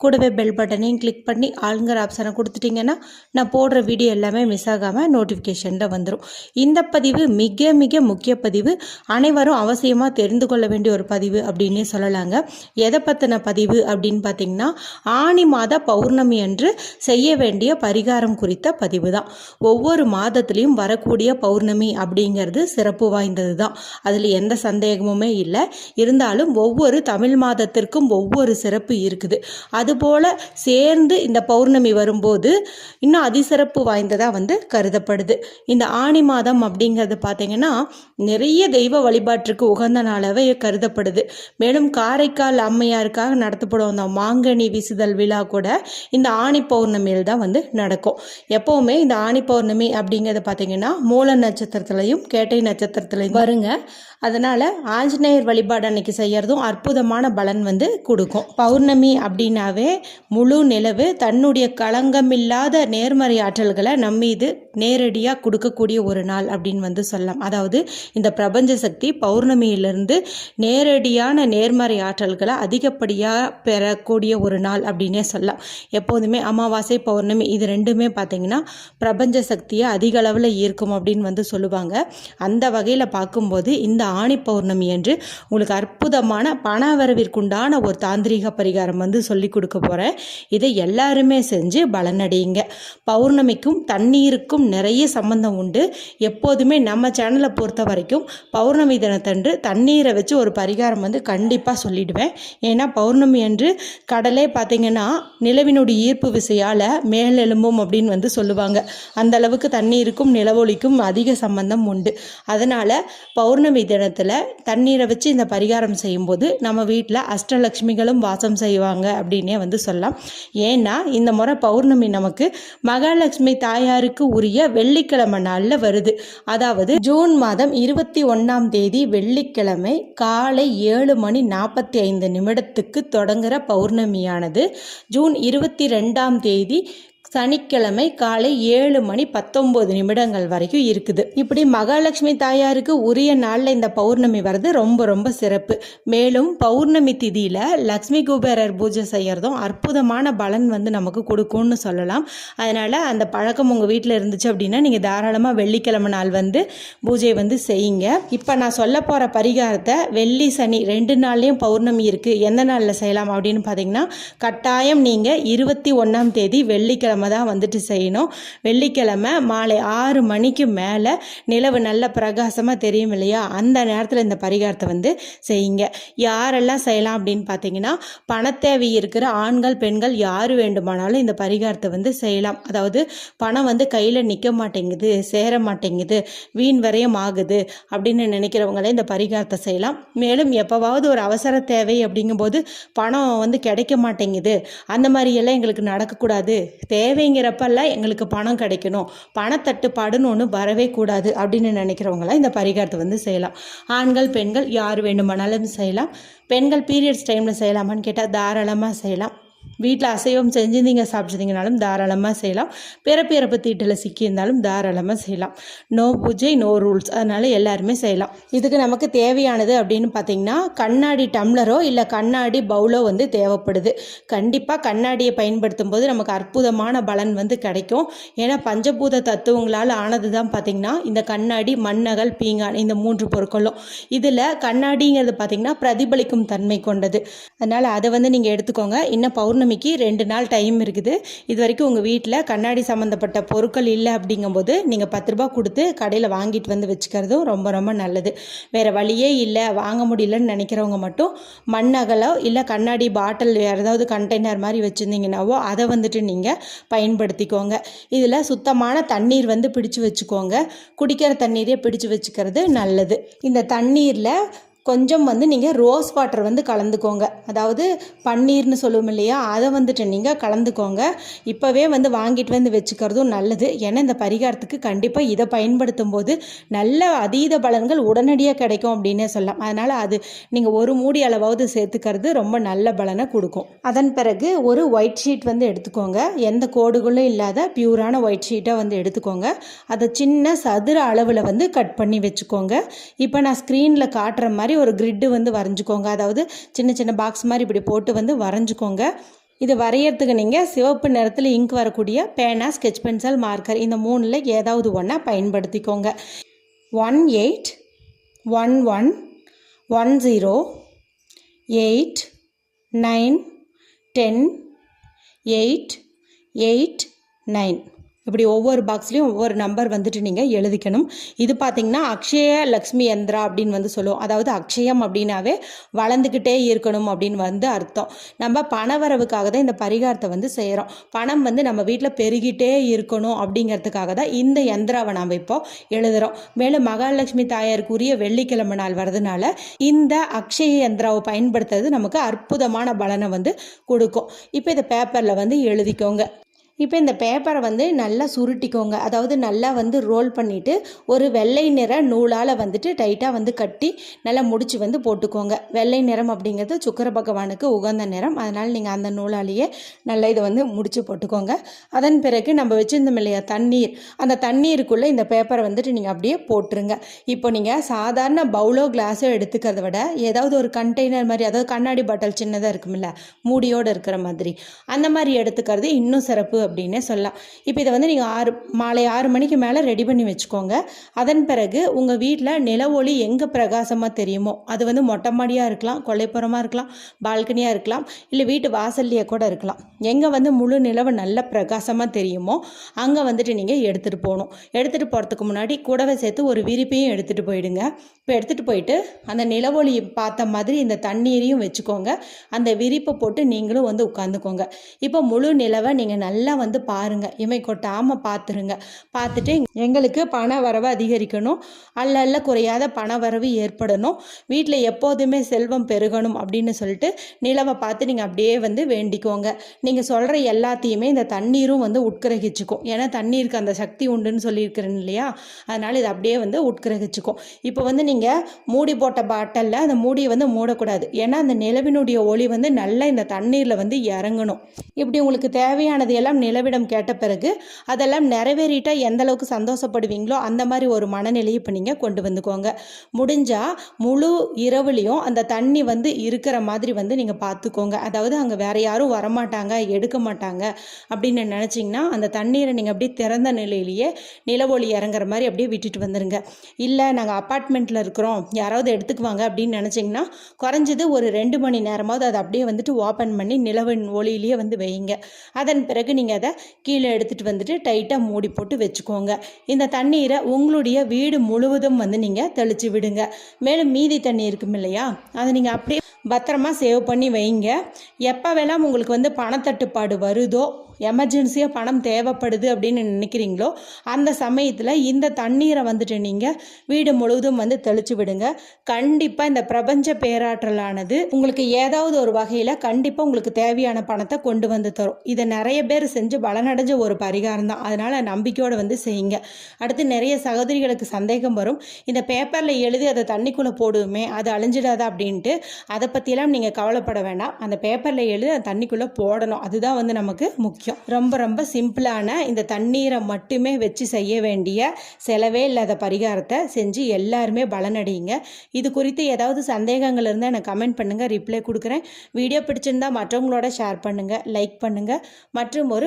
கூடவே பெல் பட்டனையும் கிளிக் பண்ணி ஆளுங்கிற ஆப்ஷனை கொடுத்துட்டிங்கன்னா நான் போடுற வீடியோ எல்லாமே மிஸ் ஆகாமல் நோட்டிஃபிகேஷனில் வந்துடும் இந்த பதிவு மிக மிக முக்கிய பதிவு. அனைவரும் அவசியமாக தெரிந்து கொள்ள வேண்டிய ஒரு பதிவு அப்படின்னே சொல்லலாங்க. எதை பற்றின பதிவு அப்படின்னு பார்த்தீங்கன்னா ஆணி மாத பௌர்ணமி அன்று செய்ய வேண்டிய பரிகாரம் குறித்த பதிவு தான். ஒவ்வொரு மாதத்துலேயும் வரக்கூடிய பௌர்ணமி அப்படிங்கிறது சிறப்பு வாய்ந்தது தான். அதில் எந்த சந்தேகமுமே இல்லை. இருந்தாலும் ஒவ்வொரு தமிழ் மாதத்திற்கும் ஒவ்வொரு சிறப்பு இருக்குது. அது அதுபோல் சேர்ந்து இந்த பௌர்ணமி வரும்போது இன்னும் அதிசிறப்பு வாய்ந்ததாக வந்து கருதப்படுது. இந்த ஆணி மாதம் அப்படிங்கிறது பார்த்தீங்கன்னா நிறைய தெய்வ வழிபாட்டிற்கு உகந்த நாளாகவே கருதப்படுது. மேலும் காரைக்கால் அம்மையாருக்காக நடத்தப்படும் அந்த மாங்கனி வீசுதல் விழா கூட இந்த ஆணி பௌர்ணமியில் தான் வந்து நடக்கும். எப்போவுமே இந்த ஆணி பௌர்ணமி அப்படிங்கிறத பார்த்தீங்கன்னா மூல நட்சத்திரத்துலையும் கேட்டை நட்சத்திரத்துலையும் வருங்க. அதனால் ஆஞ்சநேயர் வழிபாடு அன்னைக்கு செய்கிறதும் அற்புதமான பலன் வந்து கொடுக்கும். பௌர்ணமி அப்படின்னாவே முழு நிலவு தன்னுடைய களங்கமில்லாத நேர்மறை ஆற்றல்களை நம்மீது நேரடியாக கொடுக்கக்கூடிய ஒரு நாள் அப்படின்னு வந்து சொல்லலாம். அதாவது இந்த பிரபஞ்ச சக்தி பௌர்ணமியிலிருந்து நேரடியான நேர்மறை ஆற்றல்களை அதிகப்படியாக பெறக்கூடிய ஒரு நாள் அப்படின்னே சொல்லலாம். எப்போதுமே அமாவாசை பௌர்ணமி இது ரெண்டுமே பார்த்தீங்கன்னா பிரபஞ்ச சக்தியை அதிக அளவில் ஈர்க்கும் அப்படின்னு வந்து சொல்லுவாங்க. அந்த வகையில் பார்க்கும்போது இந்த ஆணி பௌர்ணமி என்று உங்களுக்கு அற்புதமான பண வரவிற்குண்டான ஒரு தாந்திரிக பரிகாரம் வந்து சொல்லி கொடுக்க போகிறேன் இதை எல்லாருமே செஞ்சு பலனடையுங்க. பௌர்ணமிக்கும் தண்ணீருக்கும் நிறைய சம்பந்தம் உண்டு. எப்போதுமே நம்ம சேனலை பொறுத்த வரைக்கும் பௌர்ணமி தினத்தன்று தண்ணீரை வச்சு ஒரு பரிகாரம் வந்து கண்டிப்பாக சொல்லிடுவேன். ஏன்னா பௌர்ணமி அன்று கடலே பார்த்தீங்கன்னா நிலவினுடைய ஈர்ப்பு விசையால் மேலெலும்பும் அப்படின்னு வந்து சொல்லுவாங்க. அந்த அளவுக்கு தண்ணீருக்கும் நிலவொளிக்கும் அதிக சம்பந்தம் உண்டு. அதனால் பௌர்ணமி தினத்தில் தண்ணீரை வச்சு இந்த பரிகாரம் செய்யும்போது நம்ம வீட்டில் அஷ்டலக்ஷ்மிகளும் வாசம் செய்வாங்க அப்படின்னே வந்து சொல்லலாம். ஏன்னா இந்த முறை பௌர்ணமி நமக்கு மகாலட்சுமி தாயாருக்கு உரிய வெள்ளிக்கிழமை நாளில் வருது. அதாவது ஜூன் மாதம் இருபத்தி ஒன்றாம் தேதி வெள்ளிக்கிழமை காலை ஏழு மணி நாற்பத்தி ஐந்து நிமிடத்துக்கு தொடங்குகிற பௌர்ணமியானது. ஜூன் இருபத்தி ரெண்டாம் தேதி சனிக்கிழமை காலை ஏழு மணி பத்தொம்போது நிமிடங்கள் வரைக்கும் இருக்குது. இப்படி மகாலட்சுமி தாயாருக்கு உரிய நாளில் இந்த பௌர்ணமி வர்றது ரொம்ப ரொம்ப சிறப்பு. மேலும் பௌர்ணமி திதியில் லக்ஷ்மி குபேரர் பூஜை செய்கிறதும் அற்புதமான பலன் வந்து நமக்கு கொடுக்கும்னு சொல்லலாம். அதனால் அந்த பழக்கம் உங்கள் வீட்டில் இருந்துச்சு அப்படின்னா நீங்கள் தாராளமாக வெள்ளிக்கிழமை நாள் வந்து பூஜை வந்து செய்யுங்க. இப்போ நான் சொல்ல போகிற பரிகாரத்தை வெள்ளி சனி ரெண்டு நாள்லேயும் பௌர்ணமி இருக்குது எந்த நாளில் செய்யலாம் அப்படின்னு பார்த்தீங்கன்னா கட்டாயம் நீங்கள் இருபத்தி ஒன்றாம் தேதி வெள்ளிக்கிழமை தான் வந்துட்டு செய்யணும். வெள்ளிக்கிழமை மாலை ஆறு மணிக்கு மேலே நிலவு நல்ல பிரகாசமாக தெரியும் இல்லையா? அந்த நேரத்தில் இந்த பரிகாரத்தை வந்து செய்யுங்க. யாரெல்லாம் செய்யலாம் அப்படின்னு பார்த்தீங்கன்னா பணத்தேவை இருக்கிற ஆண்கள் பெண்கள் யார் வேண்டுமானாலும் இந்த பரிகாரத்தை வந்து செய்யலாம். அதாவது பணம் வந்து கையில் நிற்க மாட்டேங்குது சேர மாட்டேங்குது வீண் வரையும் ஆகுது அப்படின்னு நினைக்கிறவங்களே இந்த பரிகாரத்தை செய்யலாம். மேலும் எப்போவாவது ஒரு அவசர தேவை அப்படிங்கும்போது பணம் வந்து கிடைக்க மாட்டேங்குது. அந்த மாதிரியெல்லாம் எங்களுக்கு நடக்கக்கூடாது. தேவைங்கிறப்பெல்லாம் எங்களுக்கு பணம் கிடைக்கணும். பணத்தட்டுப்பாடுன்னு ஒன்று வரவே கூடாது அப்படின்னு நினைக்கிறவங்களாம் இந்த பரிகாரத்தை வந்து செய்யலாம். ஆண்கள் பெண்கள் யார் வேண்டுமானாலும் செய்யலாம். பெண்கள் பீரியட்ஸ் டைமில் செய்யலாமான்னு கேட்டால் தாராளமாக செய்யலாம். வீட்டில் அசைவம் செஞ்சு நீங்கள் சாப்பிட்ருந்தீங்கனாலும் தாராளமாக செய்யலாம். பிறப்பு இறப்பு தீட்டில் சிக்கியிருந்தாலும் தாராளமாக செய்யலாம். நோ பூஜை நோ ரூல்ஸ். அதனால் எல்லாருமே செய்யலாம். இதுக்கு நமக்கு தேவையானது அப்படின்னு பார்த்தீங்கன்னா கண்ணாடி டம்ளரோ இல்லை கண்ணாடி பவுலோ வந்து தேவைப்படுது. கண்டிப்பாக கண்ணாடியை பயன்படுத்தும் போது நமக்கு அற்புதமான பலன் வந்து கிடைக்கும். ஏன்னா பஞ்சபூத தத்துவங்களால் ஆனது தான் பார்த்திங்கன்னா இந்த கண்ணாடி மண்ணகல் பீங்கான் இந்த மூன்று பொருட்களும். இதில் கண்ணாடிங்கிறது பார்த்திங்கன்னா பிரதிபலிக்கும் தன்மை கொண்டது. அதனால் அதை வந்து நீங்கள் எடுத்துக்கோங்க. இன்னும் பௌர்ணமிக்கு ரெண்டு நாள் டைம் இருக்குது. இது வரைக்கும் உங்கள் வீட்டில் கண்ணாடி சம்மந்தப்பட்ட பொருட்கள் இல்லை அப்படிங்கும்போது நீங்கள் பத்து ரூபா கொடுத்து கடையில் வாங்கிட்டு வந்து வச்சுக்கிறதும் ரொம்ப ரொம்ப நல்லது. வேறு வழியே இல்லை வாங்க முடியலன்னு நினைக்கிறவங்க மட்டும் மண்ணகலோ இல்லை கண்ணாடி பாட்டில் வேறு ஏதாவது கண்டெய்னர் மாதிரி வச்சுருந்தீங்கன்னாவோ அதை வந்துட்டு நீங்கள் பயன்படுத்திக்கோங்க. இதில் சுத்தமான தண்ணீர் வந்து பிடிச்சு வச்சுக்கோங்க. குடிக்கிற தண்ணீரே பிடிச்சு வச்சுக்கிறது நல்லது. இந்த தண்ணீரில் கொஞ்சம் வந்து நீங்கள் ரோஸ் வாட்டர் வந்து கலந்துக்கோங்க. அதாவது பன்னீர்னு சொல்லுவோம் இல்லையா? அதை வந்துட்டு நீங்கள் கலந்துக்கோங்க. இப்போவே வந்து வாங்கிட்டு வந்து வச்சுக்கிறதும் நல்லது. ஏன்னா இந்த பரிகாரத்துக்கு கண்டிப்பாக இதை பயன்படுத்தும் போது நல்ல அதீத பலன்கள் உடனடியாக கிடைக்கும் அப்படின்னே சொல்லலாம். அதனால் அது நீங்கள் ஒரு மூடி அளவாவது சேர்த்துக்கிறது ரொம்ப நல்ல பலனை கொடுக்கும். அதன் பிறகு ஒரு ஒயிட் ஷீட் வந்து எடுத்துக்கோங்க. எந்த கோடுகளும் இல்லாத பியூரான ஒயிட் ஷீட்டை வந்து எடுத்துக்கோங்க. அதை சின்ன சதுர அளவில் வந்து கட் பண்ணி வச்சுக்கோங்க. இப்போ நான் ஸ்க்ரீனில் காட்டுற மாதிரி ஒரு கிரிட்டு வந்து வரைஞ்சிக்கோங்க. அதாவது சின்ன சின்ன பாக்ஸ் மாதிரி இப்படி போட்டு வந்து வரைஞ்சிக்கோங்க. இது வரையறதுக்கு நீங்கள் சிவப்பு நிறத்தில் இங்க் வரக்கூடிய பேனா ஸ்கெச் பென்சில் மார்க்கர் இந்த மூணில் ஏதாவது ஒன்றை பயன்படுத்திக்கோங்க. One eight one one one zero eight nine ten eight eight nine இப்படி ஒவ்வொரு பாக்ஸ்லேயும் ஒவ்வொரு நம்பர் வந்துட்டு நீங்கள் எழுதிக்கணும். இது பார்த்தீங்கன்னா அக்ஷய லக்ஷ்மி யந்திரா அப்படின்னு வந்து சொல்லுவோம். அதாவது அக்ஷயம் அப்படின்னாவே வளர்ந்துக்கிட்டே இருக்கணும் அப்படின்னு வந்து அர்த்தம். நம்ம பணவரவுக்காக தான் இந்த பரிகாரத்தை வந்து செய்கிறோம் பணம் வந்து நம்ம வீட்டில் பெருகிட்டே இருக்கணும் அப்படிங்கிறதுக்காக தான் இந்த யந்திராவை நாம் இப்போ எழுதுகிறோம் மேலும் மகாலட்சுமி தாயாருக்குரிய வெள்ளிக்கிழமை நாள் வரதுனால இந்த அக்ஷய யந்திராவை பயன்படுத்துறது நமக்கு அற்புதமான பலனை வந்து கொடுக்கும். இப்போ இதை பேப்பரில் வந்து எழுதிக்கோங்க. இப்போ இந்த பேப்பரை வந்து நல்லா சுருட்டிக்கோங்க. அதாவது நல்லா வந்து ரோல் பண்ணிவிட்டு ஒரு வெள்ளை நிற நூலால் வந்துட்டு டைட்டாக வந்து கட்டி நல்லா முடிச்சு வந்து போட்டுக்கோங்க. வெள்ளை நிறம் அப்படிங்கிறது சுக்கர பகவானுக்கு உகந்த நிறம். அதனால் நீங்கள் அந்த நூலாலேயே நல்லா இதை வந்து முடிச்சு போட்டுக்கோங்க. அதன் பிறகு நம்ம வச்சுருந்தோம் இல்லையா தண்ணீர். அந்த தண்ணீருக்குள்ளே இந்த பேப்பரை வந்துட்டு நீங்கள் அப்படியே போட்டுருங்க. இப்போ நீங்கள் சாதாரண பவுலோ கிளாஸோ எடுத்துக்கிறத விட ஏதாவது ஒரு கண்டெய்னர் மாதிரி அதாவது கண்ணாடி பாட்டில் சின்னதாக இருக்குமில்ல மூடியோடு இருக்கிற மாதிரி. அந்த மாதிரி எடுத்துக்கிறது இன்னும் சிறப்பு அப்படின்னே சொல்லலாம். இப்போ இதை வந்து நீங்கள் ஆறு மாலை ஆறு மணிக்கு மேலே ரெடி பண்ணி வச்சுக்கோங்க. அதன் பிறகு உங்கள் வீட்டில் நில ஒளி எங்கே பிரகாசமாக தெரியுமோ அது வந்து மொட்டை மாடியாக இருக்கலாம் கொல்லைப்புறமாக இருக்கலாம் பால்கனியாக இருக்கலாம் இல்லை வீட்டு வாசல்லையே கூட இருக்கலாம். எங்கே வந்து முழு நிலவு நல்ல பிரகாசமாக தெரியுமோ அங்கே வந்துட்டு நீங்கள் எடுத்துகிட்டு போகணும். எடுத்துகிட்டு போகிறதுக்கு முன்னாடி கூடவே சேர்த்து ஒரு விரிப்பையும் எடுத்துகிட்டு போயிடுங்க. இப்போ எடுத்துகிட்டு போயிட்டு அந்த நிலவொளி பார்த்த மாதிரி இந்த தண்ணீரையும் வச்சுக்கோங்க. அந்த விரிப்பை போட்டு நீங்களும் வந்து உட்காந்துக்கோங்க இப்போ முழு நிலவை நீங்கள் நல்லா வந்து பாருங்கள் இமை கொட்டாமல் பார்த்துருங்க பார்த்துட்டு எங்களுக்கு பண வரவு அதிகரிக்கணும். அல்ல அல்ல குறையாத பண வரவு ஏற்படணும். வீட்டில் எப்போதுமே செல்வம் பெருகணும் அப்படின்னு சொல்லிட்டு நிலவை பார்த்து நீங்கள் அப்படியே வந்து வேண்டிக்கோங்க. நீங்கள் சொல்கிற எல்லாத்தையுமே இந்த தண்ணீரும் வந்து உட்கிரகிச்சுக்கும். ஏன்னா தண்ணீருக்கு அந்த சக்தி உண்டுன்னு சொல்லியிருக்கிறேன் இல்லையா? அதனால் இது அப்படியே வந்து உட்கிரகிச்சுக்கும். இப்போ வந்து நீங்கள் மூடி போட்ட பாட்டலில் அந்த மூடியை வந்து மூடக்கூடாது. ஏன்னா அந்த நிலவினுடைய ஒளி வந்து நல்லா இந்த தண்ணீரில் வந்து இறங்கணும். இப்படி உங்களுக்கு தேவையானது எல்லாம் நிலவிடம் கேட்ட பிறகு அதெல்லாம் நிறைவேறிட்டா எந்த அளவுக்கு சந்தோஷப்படுவீங்களோ அந்த மாதிரி ஒரு மனநிலையை இப்போ நீங்கள் கொண்டு வந்துக்கோங்க. முடிஞ்சால் முழு இரவுலையும் அந்த தண்ணி வந்து இருக்கிற மாதிரி வந்து நீங்கள் பார்த்துக்கோங்க அதாவது அங்கே வேற யாரும் வரமாட்டாங்க எடுக்க மாட்டாங்க அப்படின்னு நினச்சிங்கன்னா அந்த தண்ணீரை நீங்கள் அப்படியே திறந்த நிலையிலேயே நிலவொளி இறங்குற மாதிரி அப்படியே விட்டுட்டு வந்துடுங்க இல்லை நாங்கள் அப்பார்ட்மெண்ட்டில் இருக்கிறோம் யாராவது எடுத்துக்குவாங்க அப்படின்னு நினச்சிங்கன்னா குறைஞ்சது ஒரு ரெண்டு மணி நேரமாவது அதை அப்படியே வந்துட்டு ஓப்பன் பண்ணி நிலவின் ஒளியிலேயே வந்து வைங்க அதன் பிறகு நீங்கள் அதை கீழே எடுத்துகிட்டு வந்துட்டு டைட்டாக மூடி போட்டு வச்சுக்கோங்க. இந்த தண்ணீரை உங்களுடைய வீடு முழுவதும் வந்து நீங்கள் தெளித்து விடுங்க. மேலும் மீதி தண்ணி இருக்கும் இல்லையா அதை நீங்கள் அப்படியே பத்திரமா சேவ் பண்ணி வைங்க. எப்போ வேணால் உங்களுக்கு வந்து பணத்தட்டுப்பாடு வருதோ எமர்ஜென்சியாக பணம் தேவைப்படுது அப்படின்னு நினைக்கிறீங்களோ அந்த சமயத்தில் இந்த தண்ணீரை வந்துட்டு நீங்கள் வீடு முழுவதும் வந்து தெளித்து விடுங்க. கண்டிப்பாக இந்த பிரபஞ்ச பேராற்றலானது உங்களுக்கு ஏதாவது ஒரு வகையில் கண்டிப்பாக உங்களுக்கு தேவையான பணத்தை கொண்டு வந்து தரும். இதை நிறைய பேர் செஞ்சு பலனடைஞ்ச ஒரு பரிகாரம் தான். அதனால் நம்பிக்கையோடு வந்து செய்யுங்க. அடுத்து நிறைய சகோதரிகளுக்கு சந்தேகம் வரும். இந்த பேப்பரில் எழுதி அதை தண்ணிக்குள்ளே போடுவோமே அது அழிஞ்சிடாதா அப்படின்ட்டு அதை பற்றியெல்லாம் நீங்கள் கவலைப்பட வேண்டாம். அந்த பேப்பரில் எழுதி அந்த தண்ணிக்குள்ளே போடணும். அதுதான் வந்து நமக்கு முக்கியம். ரொம்ப ரொம்ப சிம்பிளான இந்த தண்ணீரை மட்டுமே வச்சு செய்ய வேண்டிய செலவே இல்லாத பரிகாரத்தை செஞ்சு எல்லாருமே பலனடையுங்க. இது குறித்து ஏதாவது சந்தேகங்கள் இருந்தால் எனக்கு கமெண்ட் பண்ணுங்கள் ரிப்ளை கொடுக்குறேன். வீடியோ பிடிச்சிருந்தா மற்றவங்களோட ஷேர் பண்ணுங்கள் லைக் பண்ணுங்கள் மற்றும் ஒரு